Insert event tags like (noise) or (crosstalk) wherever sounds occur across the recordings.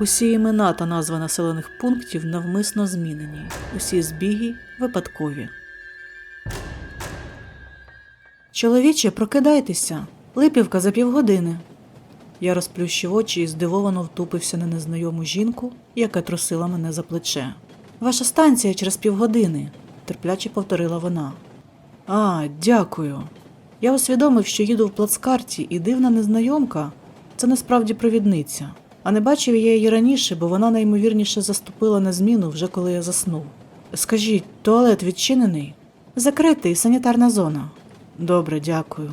Усі імена та назви населених пунктів навмисно змінені. Усі збіги випадкові. Чоловіче, прокидайтеся. Липівка за півгодини. Я розплющив очі і здивовано втупився на незнайому жінку, яка трусила мене за плече. Ваша станція через півгодини, терпляче повторила вона. А, дякую. Я усвідомив, що їду в плацкарті, і дивна незнайомка це насправді провідниця. А не бачив я її раніше, бо вона наймовірніше заступила на зміну вже коли я заснув. Скажіть, туалет відчинений? Закритий, санітарна зона. Добре, дякую.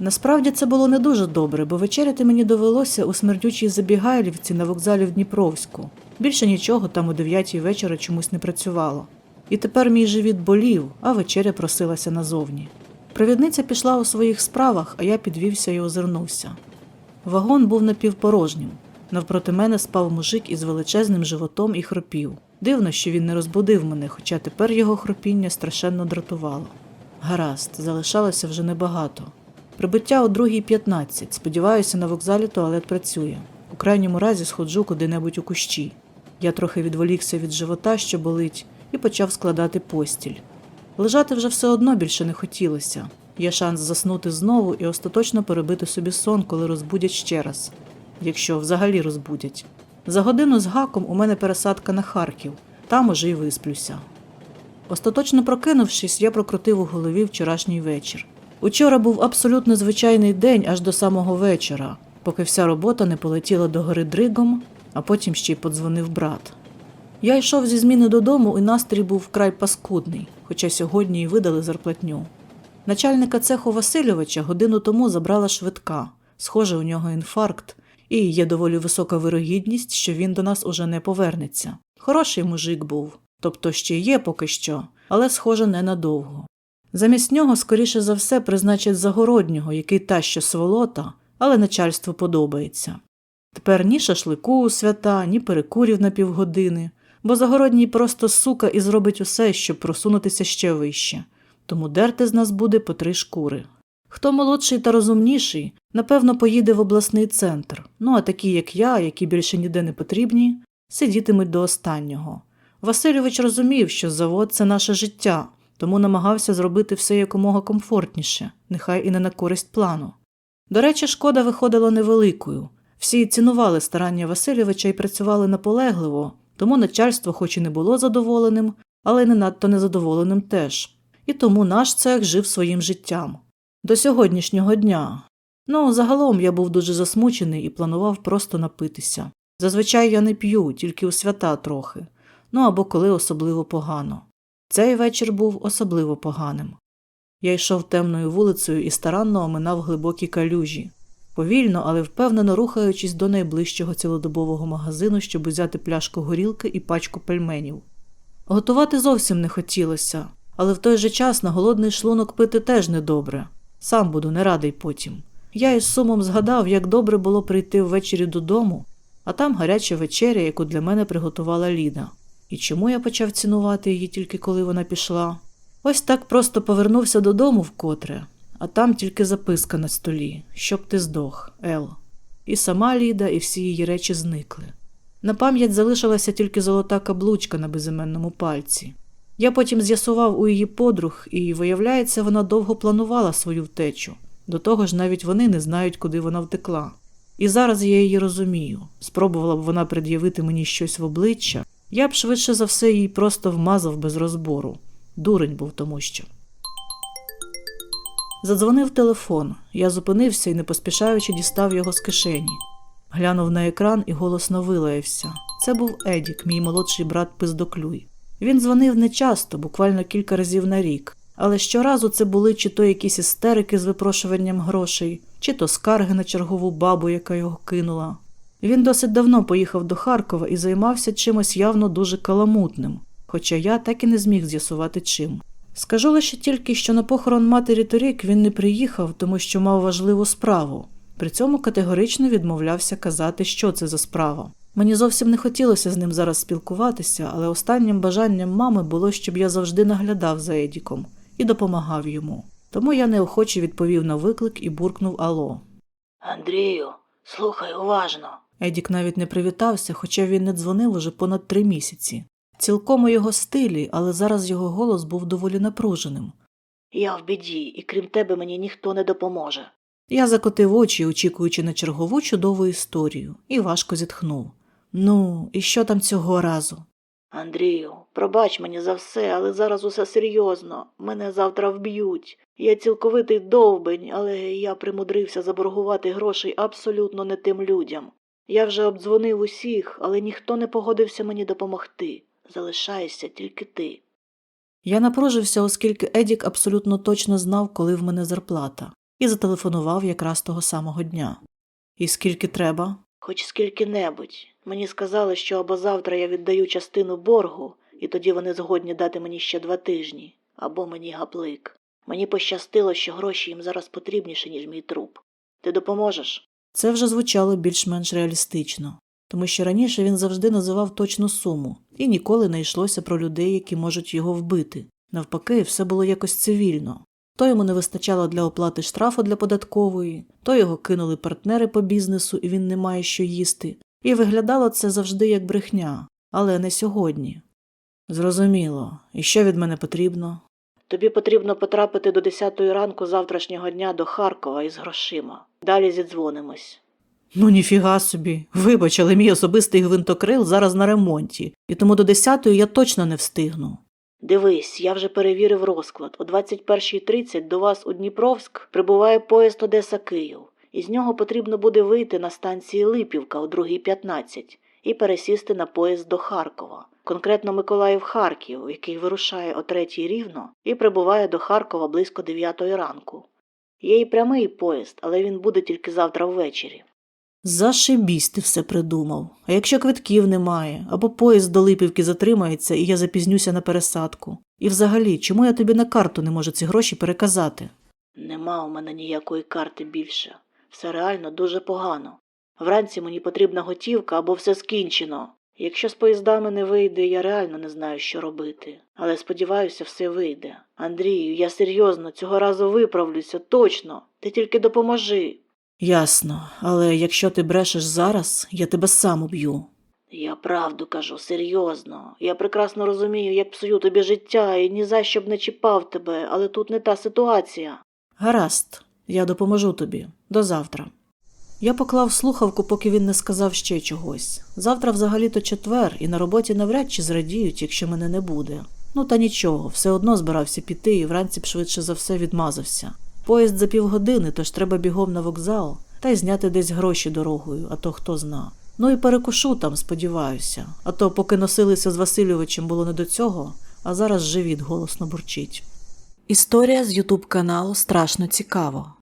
Насправді це було не дуже добре, бо вечеряти мені довелося у смердючій забігайлівці на вокзалі в Дніпровську. Більше нічого там о дев'ятій вечора чомусь не працювало. І тепер мій живіт болів, а вечеря просилася назовні. Провідниця пішла у своїх справах, а я підвівся і озирнувся. Вагон був напівпорожнім. Навпроти мене спав мужик із величезним животом і хропів. Дивно, що він не розбудив мене, хоча тепер його хропіння страшенно дратувало. Гаразд, залишалося вже небагато. Прибуття о 2.15. Сподіваюся, на вокзалі туалет працює. У крайньому разі сходжу куди-небудь у кущі. Я трохи відволікся від живота, що болить, і почав складати постіль. Лежати вже все одно більше не хотілося. Є шанс заснути знову і остаточно перебити собі сон, коли розбудять ще раз, якщо взагалі розбудять. За годину з гаком у мене пересадка на Харків, там уже й висплюся. Остаточно прокинувшись, я прокрутив у голові вчорашній вечір. Учора був абсолютно звичайний день аж до самого вечора, поки вся робота не полетіла до гори дригом, а потім ще й подзвонив брат. Я йшов зі зміни додому, і настрій був вкрай паскудний, хоча сьогодні й видали зарплатню. Начальника цеху Васильовича годину тому забрала швидка. Схоже, у нього інфаркт, і є доволі висока вирогідність, що він до нас уже не повернеться. Хороший мужик був, тобто ще є поки що, але, схоже, ненадовго. Замість нього, скоріше за все, призначать загороднього, який та що сволота, але начальству подобається. Тепер ні шашлику у свята, ні перекурів на півгодини, бо загородній просто сука і зробить усе, щоб просунутися ще вище тому дерти з нас буде по три шкури. Хто молодший та розумніший, напевно, поїде в обласний центр, ну а такі, як я, які більше ніде не потрібні, сидітимуть до останнього. Васильович розумів, що завод це наше життя, тому намагався зробити все якомога комфортніше, нехай і не на користь плану. До речі, шкода виходила невеликою. Всі цінували старання Васильовича і працювали наполегливо, тому начальство, хоч і не було задоволеним, але й не надто незадоволеним теж і тому наш цех жив своїм життям. До сьогоднішнього дня. Ну, загалом я був дуже засмучений і планував просто напитися. Зазвичай я не п'ю, тільки у свята трохи, ну або коли особливо погано. Цей вечір був особливо поганим. Я йшов темною вулицею і старанно оминав глибокі калюжі, повільно, але впевнено рухаючись до найближчого цілодобового магазину, щоб узяти пляшку горілки і пачку пельменів. Готувати зовсім не хотілося, але в той же час на голодний шлунок пити теж недобре. Сам буду не радий потім. Я із сумом згадав, як добре було прийти ввечері додому, а там гаряча вечеря, яку для мене приготувала Ліда. І чому я почав цінувати її тільки коли вона пішла? Ось так просто повернувся додому вкотре, а там тільки записка на столі, щоб ти здох, Ел. І сама Ліда, і всі її речі зникли. На пам'ять залишилася тільки золота каблучка на безіменному пальці. Я потім з'ясував у її подруг, і, виявляється, вона довго планувала свою втечу. До того ж, навіть вони не знають, куди вона втекла. І зараз я її розумію. Спробувала б вона пред'явити мені щось в обличчя, я б швидше за все їй просто вмазав без розбору. Дурень був тому що. Задзвонив телефон. Я зупинився і, не поспішаючи, дістав його з кишені. Глянув на екран і голосно вилаявся. Це був Едік, мій молодший брат Пиздоклюй. Він дзвонив нечасто, буквально кілька разів на рік, але щоразу це були чи то якісь істерики з випрошуванням грошей, чи то скарги на чергову бабу, яка його кинула. Він досить давно поїхав до Харкова і займався чимось явно дуже каламутним, хоча я так і не зміг з'ясувати чим. Скажу лише тільки, що на похорон матері торік він не приїхав, тому що мав важливу справу. При цьому категорично відмовлявся казати, що це за справа. Мені зовсім не хотілося з ним зараз спілкуватися, але останнім бажанням мами було, щоб я завжди наглядав за Едіком і допомагав йому. Тому я неохоче відповів на виклик і буркнув Ало. Андрію, слухай уважно. Едік навіть не привітався, хоча він не дзвонив уже понад три місяці. Цілком у його стилі, але зараз його голос був доволі напруженим. Я в біді, і крім тебе мені ніхто не допоможе. Я закотив очі, очікуючи на чергову чудову історію, і важко зітхнув. Ну, і що там цього разу? Андрію, пробач мені за все, але зараз усе серйозно. Мене завтра вб'ють. Я цілковитий довбень, але я примудрився заборгувати грошей абсолютно не тим людям. Я вже обдзвонив усіх, але ніхто не погодився мені допомогти. Залишаєшся тільки ти. Я напружився, оскільки Едік абсолютно точно знав, коли в мене зарплата, і зателефонував якраз того самого дня. І скільки треба? Хоч скільки-небудь. Мені сказали, що або завтра я віддаю частину боргу, і тоді вони згодні дати мені ще два тижні, або мені гаплик. Мені пощастило, що гроші їм зараз потрібніші, ніж мій труп. Ти допоможеш? Це вже звучало більш-менш реалістично, тому що раніше він завжди називав точну суму, і ніколи не йшлося про людей, які можуть його вбити. Навпаки, все було якось цивільно. То йому не вистачало для оплати штрафу для податкової, то його кинули партнери по бізнесу, і він не має що їсти. І виглядало це завжди як брехня, але не сьогодні. Зрозуміло, і що від мене потрібно? Тобі потрібно потрапити до 10 ранку завтрашнього дня до Харкова із грошима. Далі зідзвонимось. Ну, ніфіга собі. Вибач, але мій особистий гвинтокрил зараз на ремонті, і тому до 10-ї я точно не встигну. Дивись, я вже перевірив розклад. О 21.30 до вас у Дніпровськ прибуває поїзд Одеса Київ. Із нього потрібно буде вийти на станції Липівка о 2.15 і пересісти на поїзд до Харкова, конкретно Миколаїв-Харків, який вирушає о 3 рівно і прибуває до Харкова близько 9 ранку. Є і прямий поїзд, але він буде тільки завтра ввечері. Зашибісь ти все придумав. А якщо квитків немає, або поїзд до Липівки затримається, і я запізнюся на пересадку. І взагалі, чому я тобі на карту не можу ці гроші переказати? Нема у мене ніякої карти більше. Все реально дуже погано. Вранці мені потрібна готівка або все скінчено. Якщо з поїздами не вийде, я реально не знаю, що робити. Але сподіваюся, все вийде. Андрію, я серйозно цього разу виправлюся, точно. Ти тільки допоможи. Ясно, але якщо ти брешеш зараз, я тебе сам уб'ю. Я правду кажу, серйозно. Я прекрасно розумію, як псую тобі життя і ні за що б не чіпав тебе, але тут не та ситуація. Гаразд, я допоможу тобі. До завтра. Я поклав слухавку, поки він не сказав ще чогось. Завтра взагалі-то четвер, і на роботі навряд чи зрадіють, якщо мене не буде. Ну та нічого, все одно збирався піти і вранці б швидше за все відмазався. Поїзд за півгодини, тож треба бігом на вокзал та й зняти десь гроші дорогою, а то хто зна. Ну і перекушу там, сподіваюся. А то, поки носилися з Васильовичем, було не до цього, а зараз живіт голосно бурчить. Історія з Ютуб каналу страшно цікаво.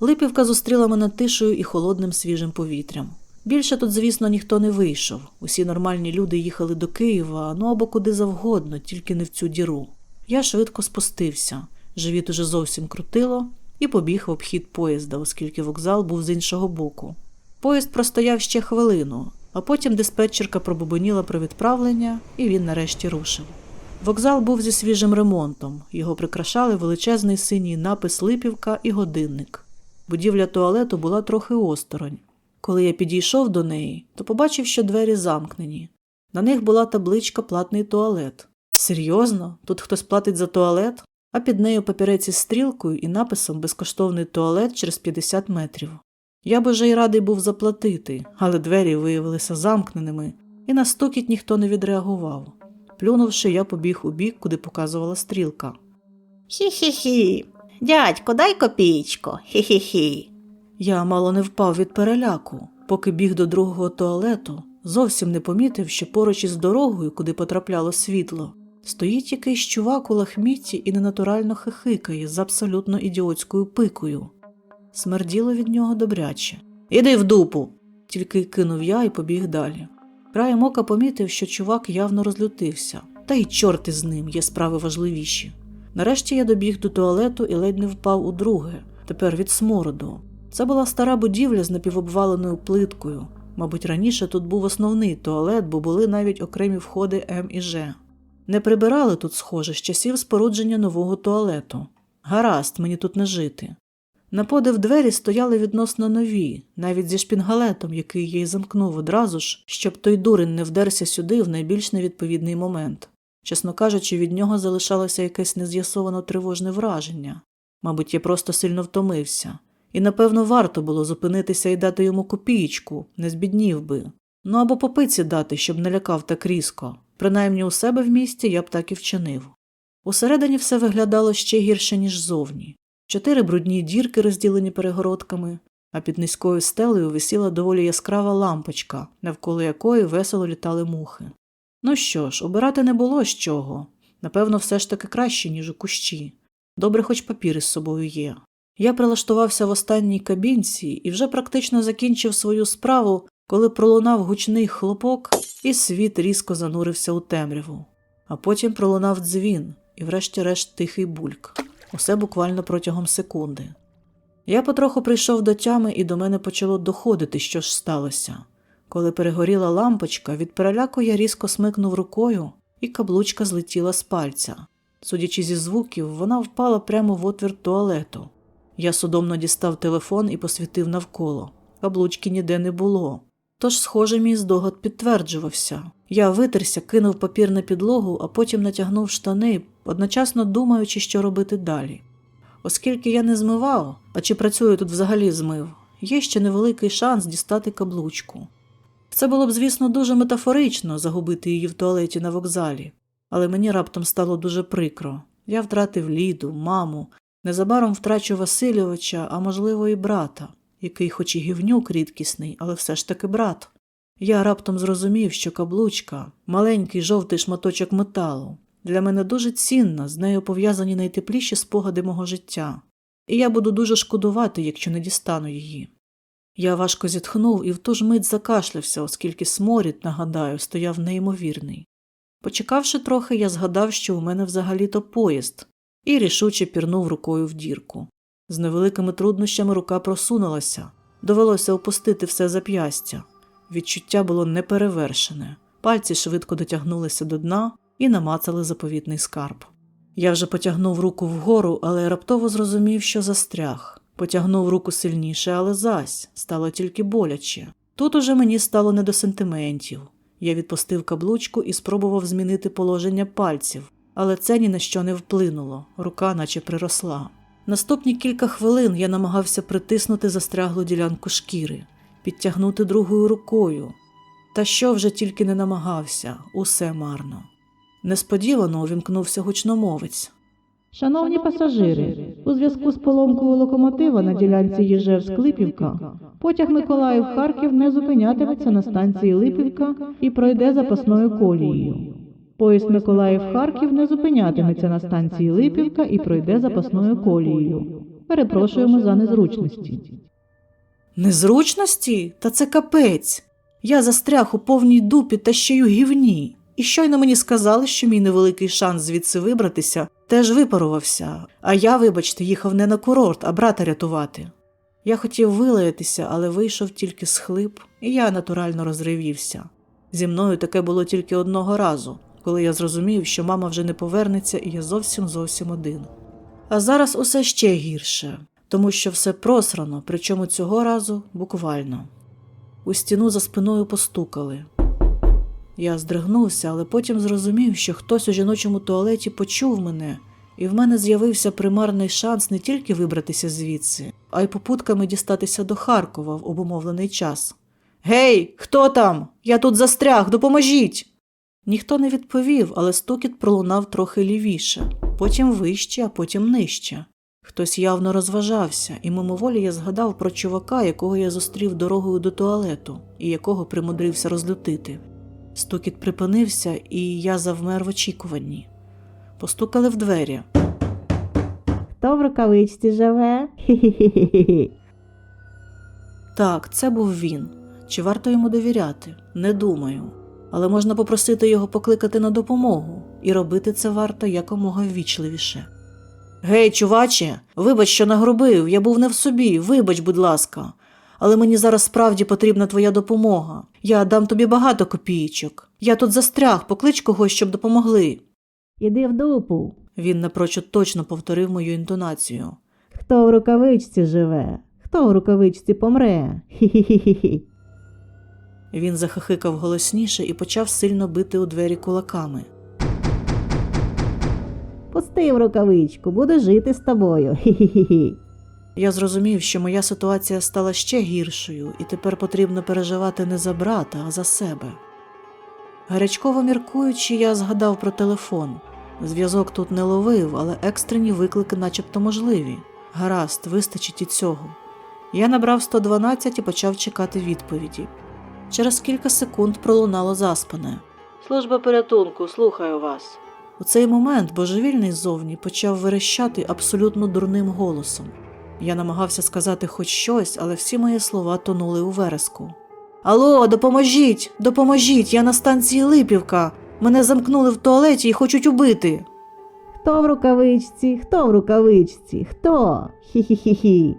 Липівка зустріла мене тишею і холодним свіжим повітрям. Більше тут, звісно, ніхто не вийшов. Усі нормальні люди їхали до Києва, ну або куди завгодно, тільки не в цю діру. Я швидко спустився. Живіт уже зовсім крутило, і побіг в обхід поїзда, оскільки вокзал був з іншого боку. Поїзд простояв ще хвилину, а потім диспетчерка пробубоніла про відправлення, і він нарешті рушив. Вокзал був зі свіжим ремонтом, його прикрашали величезний синій напис Липівка і годинник. Будівля туалету була трохи осторонь. Коли я підійшов до неї, то побачив, що двері замкнені. На них була табличка Платний туалет. Серйозно? Тут хтось платить за туалет? а під нею папірець із стрілкою і написом Безкоштовний туалет через 50 метрів. Я б уже й радий був заплатити, але двері виявилися замкненими, і на стукіт ніхто не відреагував. Плюнувши, я побіг у бік, куди показувала стрілка. Хі-хі-хі. Дядько, дай копійку. Хі-хі-хі. Я мало не впав від переляку, поки біг до другого туалету, зовсім не помітив, що поруч із дорогою, куди потрапляло світло, Стоїть якийсь чувак у лахмітті і ненатурально хихикає з абсолютно ідіотською пикою. Смерділо від нього добряче. Іди в дупу. тільки кинув я і побіг далі. Краєм ока помітив, що чувак явно розлютився. Та й чорти з ним є справи важливіші. Нарешті я добіг до туалету і ледь не впав у друге, тепер від смороду. Це була стара будівля з напівобваленою плиткою. Мабуть, раніше тут був основний туалет, бо були навіть окремі входи М і Ж. Не прибирали тут, схоже, з часів спорудження нового туалету. Гаразд, мені тут не жити. На подив двері стояли відносно нові, навіть зі шпінгалетом, який й замкнув одразу ж, щоб той дурень не вдерся сюди в найбільш невідповідний момент. Чесно кажучи, від нього залишалося якесь нез'ясовано тривожне враження. Мабуть, я просто сильно втомився. І, напевно, варто було зупинитися і дати йому копієчку, не збіднів би. Ну або по пиці дати, щоб не лякав так різко. Принаймні у себе в місті я б так і вчинив. Усередині все виглядало ще гірше, ніж зовні. Чотири брудні дірки, розділені перегородками, а під низькою стелею висіла доволі яскрава лампочка, навколо якої весело літали мухи. Ну що ж, обирати не було з чого. Напевно, все ж таки краще, ніж у кущі. Добре, хоч папір із собою є. Я прилаштувався в останній кабінці і вже практично закінчив свою справу, коли пролунав гучний хлопок, і світ різко занурився у темряву. А потім пролунав дзвін і, врешті-решт, тихий бульк. Усе буквально протягом секунди. Я потроху прийшов до тями, і до мене почало доходити, що ж сталося. Коли перегоріла лампочка, від переляку я різко смикнув рукою, і каблучка злетіла з пальця. Судячи зі звуків, вона впала прямо в отвір туалету. Я судомно дістав телефон і посвітив навколо. Каблучки ніде не було. Тож, схоже, мій здогад підтверджувався. Я витерся, кинув папір на підлогу, а потім натягнув штани, одночасно думаючи, що робити далі. Оскільки я не змивав, а чи працюю тут взагалі змив, є ще невеликий шанс дістати каблучку. Це було б, звісно, дуже метафорично загубити її в туалеті на вокзалі, але мені раптом стало дуже прикро. Я втратив Ліду, маму, незабаром втрачу Васильовича, а можливо, і брата, який, хоч і гівнюк рідкісний, але все ж таки брат. Я раптом зрозумів, що каблучка маленький жовтий шматочок металу, для мене дуже цінна, з нею пов'язані найтепліші спогади мого життя, і я буду дуже шкодувати, якщо не дістану її. Я важко зітхнув і в ту ж мить закашлявся, оскільки сморід, нагадаю, стояв неймовірний. Почекавши трохи, я згадав, що у мене взагалі-то поїзд, і рішуче пірнув рукою в дірку. З невеликими труднощами рука просунулася, довелося опустити все зап'ястя. Відчуття було неперевершене, пальці швидко дотягнулися до дна і намацали заповітний скарб. Я вже потягнув руку вгору, але раптово зрозумів, що застряг. Потягнув руку сильніше, але зась стало тільки боляче. Тут уже мені стало не до сентиментів. Я відпустив каблучку і спробував змінити положення пальців, але це ні на що не вплинуло, рука наче приросла. Наступні кілька хвилин я намагався притиснути застряглу ділянку шкіри, підтягнути другою рукою. Та що вже тільки не намагався, усе марно. Несподівано увімкнувся гучномовець. Шановні пасажири, у зв'язку з поломкою локомотива на ділянці Єжевськ-Липівка, потяг Миколаїв-Харків не зупинятиметься на станції Липівка і пройде запасною колією. Поїзд Миколаїв-Харків не зупинятиметься на станції Липівка і пройде запасною колією. Перепрошуємо за незручності. Незручності? Та це капець. Я застряг у повній дупі та ще й у гівні. І щойно мені сказали, що мій невеликий шанс звідси вибратися теж випарувався, а я, вибачте, їхав не на курорт, а брата рятувати. Я хотів вилаятися, але вийшов тільки схлип, і я натурально розривівся. Зі мною таке було тільки одного разу, коли я зрозумів, що мама вже не повернеться, і я зовсім зовсім один. А зараз усе ще гірше, тому що все просрано, причому цього разу буквально. У стіну за спиною постукали. Я здригнувся, але потім зрозумів, що хтось у жіночому туалеті почув мене, і в мене з'явився примарний шанс не тільки вибратися звідси, а й попутками дістатися до Харкова в обумовлений час. Гей, хто там? Я тут застряг, допоможіть. Ніхто не відповів, але стукіт пролунав трохи лівіше, потім вище, а потім нижче. Хтось явно розважався, і мимоволі я згадав про чувака, якого я зустрів дорогою до туалету, і якого примудрився розлютити. Стукіт припинився, і я завмер в очікуванні. Постукали в двері. Хто в рукавичці живе? (laughs) Так, це був він. Чи варто йому довіряти? Не думаю. Але можна попросити його покликати на допомогу, і робити це варто якомога ввічливіше. Гей, чуваче, вибач, що нагробив, я був не в собі, вибач, будь ласка. Але мені зараз справді потрібна твоя допомога. Я дам тобі багато копійочок. Я тут застряг, поклич когось, щоб допомогли. Іди в дупу. Він напрочуд точно повторив мою інтонацію. Хто в рукавичці живе? Хто в рукавичці помре? Хі-хі-хі-хі. Він захихикав голосніше і почав сильно бити у двері кулаками. Пусти в рукавичку, буду жити з тобою. Хі-хі-хі-хі. Я зрозумів, що моя ситуація стала ще гіршою, і тепер потрібно переживати не за брата, а за себе. Гарячково міркуючи, я згадав про телефон. Зв'язок тут не ловив, але екстрені виклики начебто можливі. Гаразд, вистачить і цього. Я набрав 112 і почав чекати відповіді. Через кілька секунд пролунало заспане. Служба порятунку, слухаю вас. У цей момент божевільний ззовні почав верещати абсолютно дурним голосом. Я намагався сказати хоч щось, але всі мої слова тонули у вереску. Алло, допоможіть! Допоможіть! Я на станції Липівка. Мене замкнули в туалеті і хочуть убити. Хто в рукавичці? Хто в рукавичці? Хто? Хі-хі-хі-хі.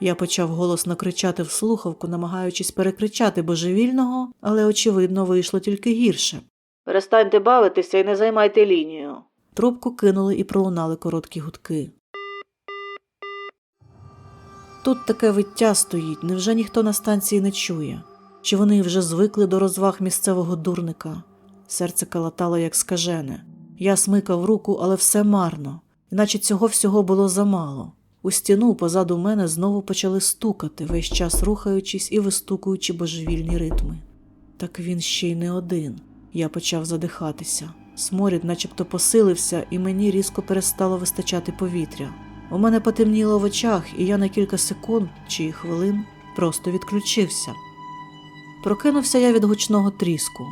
Я почав голосно кричати в слухавку, намагаючись перекричати божевільного, але очевидно вийшло тільки гірше. Перестаньте бавитися і не займайте лінію. Трубку кинули і пролунали короткі гудки. Тут таке виття стоїть, невже ніхто на станції не чує? Чи вони вже звикли до розваг місцевого дурника? Серце калатало, як скажене. Я смикав руку, але все марно, іначе цього всього було замало. У стіну позаду мене знову почали стукати, весь час рухаючись і вистукуючи божевільні ритми. Так він ще й не один. Я почав задихатися. Сморід начебто посилився, і мені різко перестало вистачати повітря. У мене потемніло в очах, і я на кілька секунд чи хвилин просто відключився. Прокинувся я від гучного тріску.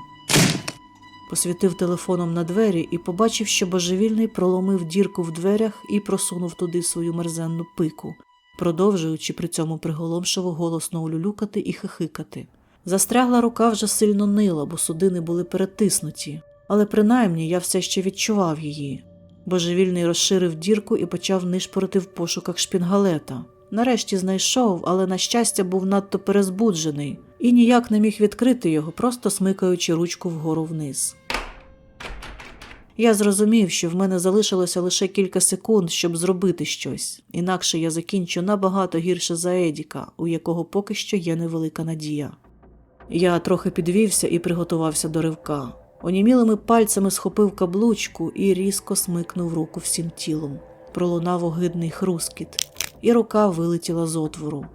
Посвітив телефоном на двері і побачив, що божевільний проломив дірку в дверях і просунув туди свою мерзенну пику, продовжуючи при цьому приголомшиво голосно улюлюкати і хихикати. Застрягла рука вже сильно нила, бо судини були перетиснуті, але принаймні я все ще відчував її. Божевільний розширив дірку і почав нишпорити в пошуках шпінгалета. Нарешті знайшов, але, на щастя, був надто перезбуджений і ніяк не міг відкрити його, просто смикаючи ручку вгору вниз. Я зрозумів, що в мене залишилося лише кілька секунд, щоб зробити щось, інакше я закінчу набагато гірше за Едіка, у якого поки що є невелика надія. Я трохи підвівся і приготувався до ривка. Онімілими пальцями схопив каблучку і різко смикнув руку всім тілом. Пролунав огидний хрускіт, і рука вилетіла з отвору.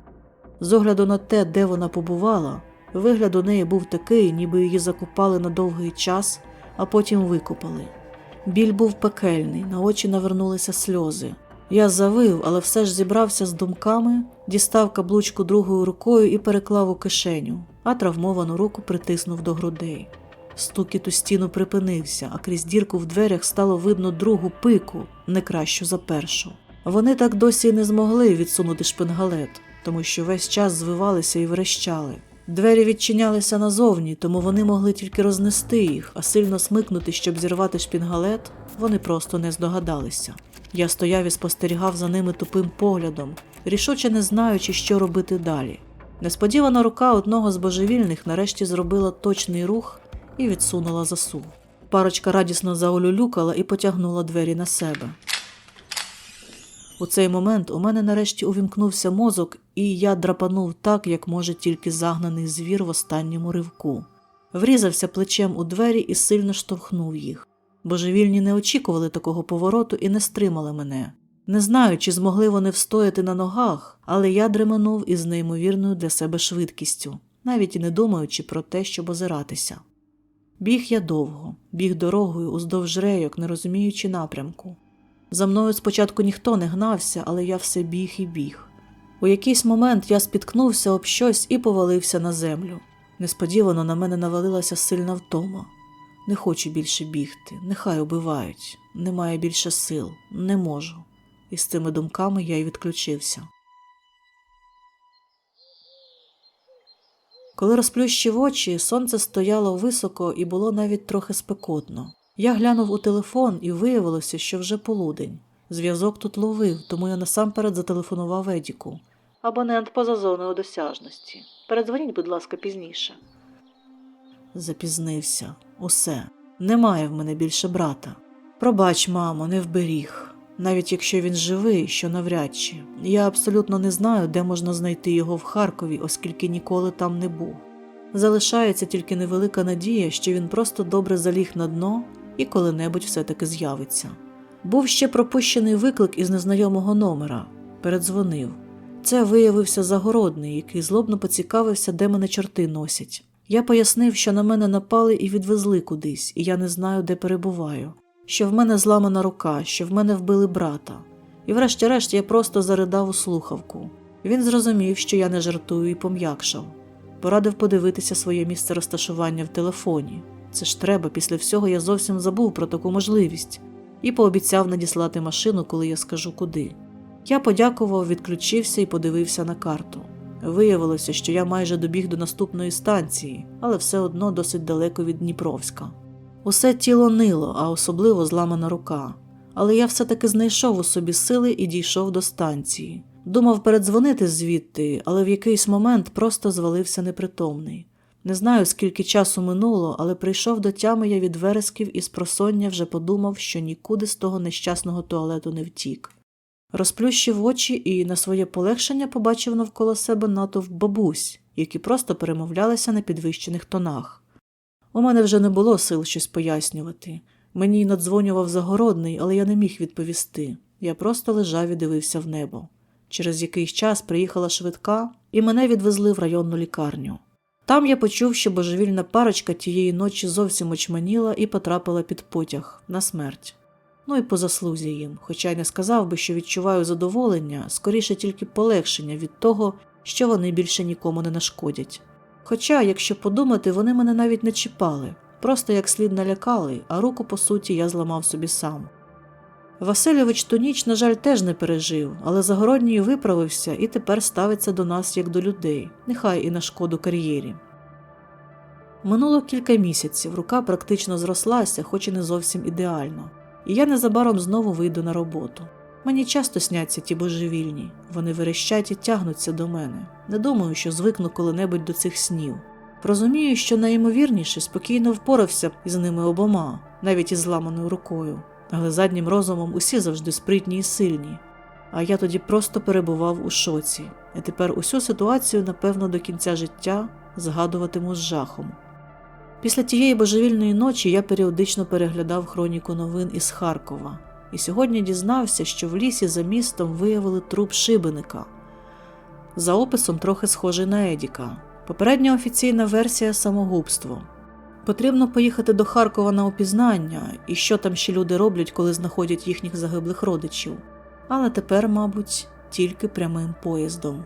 З огляду на те, де вона побувала, вигляд у неї був такий, ніби її закопали на довгий час, а потім викопали. Біль був пекельний, на очі навернулися сльози. Я завив, але все ж зібрався з думками, дістав каблучку другою рукою і переклав у кишеню, а травмовану руку притиснув до грудей. Стукіт у стіну припинився, а крізь дірку в дверях стало видно другу пику, не кращу за першу. Вони так досі й не змогли відсунути шпингалет, тому що весь час звивалися і верещали. Двері відчинялися назовні, тому вони могли тільки рознести їх, а сильно смикнути, щоб зірвати шпінгалет, вони просто не здогадалися. Я стояв і спостерігав за ними тупим поглядом, рішуче не знаючи, що робити далі. Несподівана рука одного з божевільних нарешті зробила точний рух і відсунула засув. Парочка радісно заулюлюкала і потягнула двері на себе. У цей момент у мене нарешті увімкнувся мозок, і я драпанув так, як може тільки загнаний звір в останньому ривку. Врізався плечем у двері і сильно штовхнув їх. Божевільні не очікували такого повороту і не стримали мене. Не знаю, чи змогли вони встояти на ногах, але я дременув із неймовірною для себе швидкістю, навіть і не думаючи про те, щоб озиратися. Біг я довго, біг дорогою уздовж рейок, не розуміючи напрямку. За мною спочатку ніхто не гнався, але я все біг і біг. У якийсь момент я спіткнувся об щось і повалився на землю. Несподівано на мене навалилася сильна втома. Не хочу більше бігти, нехай убивають. Немає більше сил, не можу. І з цими думками я й відключився. Коли розплющив очі, сонце стояло високо і було навіть трохи спекотно. Я глянув у телефон і виявилося, що вже полудень. Зв'язок тут ловив, тому я насамперед зателефонував Едіку. Абонент поза зоною досяжності. Передзвоніть, будь ласка, пізніше. Запізнився. Усе. Немає в мене більше брата. Пробач, мамо, не вберіг. Навіть якщо він живий, що навряд чи. Я абсолютно не знаю, де можна знайти його в Харкові, оскільки ніколи там не був. Залишається тільки невелика надія, що він просто добре заліг на дно і коли-небудь все-таки з'явиться. Був ще пропущений виклик із незнайомого номера. Передзвонив. Це виявився загородний, який злобно поцікавився, де мене чорти носять. Я пояснив, що на мене напали і відвезли кудись, і я не знаю, де перебуваю, що в мене зламана рука, що в мене вбили брата. І врешті-решт я просто заридав у слухавку. Він зрозумів, що я не жартую і пом'якшав. Порадив подивитися своє місце розташування в телефоні. Це ж треба, після всього я зовсім забув про таку можливість і пообіцяв надіслати машину, коли я скажу куди. Я подякував, відключився і подивився на карту. Виявилося, що я майже добіг до наступної станції, але все одно досить далеко від Дніпровська. Усе тіло нило, а особливо зламана рука. Але я все-таки знайшов у собі сили і дійшов до станції. Думав передзвонити звідти, але в якийсь момент просто звалився непритомний. Не знаю, скільки часу минуло, але прийшов до тями я від вересків і з просоння вже подумав, що нікуди з того нещасного туалету не втік. Розплющив очі і на своє полегшення побачив навколо себе натовп бабусь, які просто перемовлялися на підвищених тонах. У мене вже не було сил щось пояснювати. Мені надзвонював загородний, але я не міг відповісти. Я просто лежав і дивився в небо. Через якийсь час приїхала швидка, і мене відвезли в районну лікарню. Там я почув, що божевільна парочка тієї ночі зовсім очманіла і потрапила під потяг на смерть. Ну і по заслузі їм, хоча й не сказав би, що відчуваю задоволення, скоріше тільки полегшення від того, що вони більше нікому не нашкодять. Хоча, якщо подумати, вони мене навіть не чіпали, просто як слід налякали, а руку, по суті, я зламав собі сам. Васильович ту ніч, на жаль, теж не пережив, але Загородній виправився і тепер ставиться до нас як до людей, нехай і на шкоду кар'єрі. Минуло кілька місяців, рука практично зрослася, хоч і не зовсім ідеально, і я незабаром знову вийду на роботу. Мені часто сняться ті божевільні, вони верещать і тягнуться до мене. Не думаю, що звикну коли-небудь до цих снів. Розумію, що найімовірніше спокійно впорався із ними обома, навіть із зламаною рукою, але заднім розумом усі завжди спритні і сильні. А я тоді просто перебував у шоці, і тепер усю ситуацію, напевно, до кінця життя згадуватиму з жахом. Після тієї божевільної ночі я періодично переглядав хроніку новин із Харкова, і сьогодні дізнався, що в лісі за містом виявили труп шибеника. За описом трохи схожий на Едіка. Попередня офіційна версія самогубство. Потрібно поїхати до Харкова на опізнання, і що там ще люди роблять, коли знаходять їхніх загиблих родичів. Але тепер, мабуть, тільки прямим поїздом.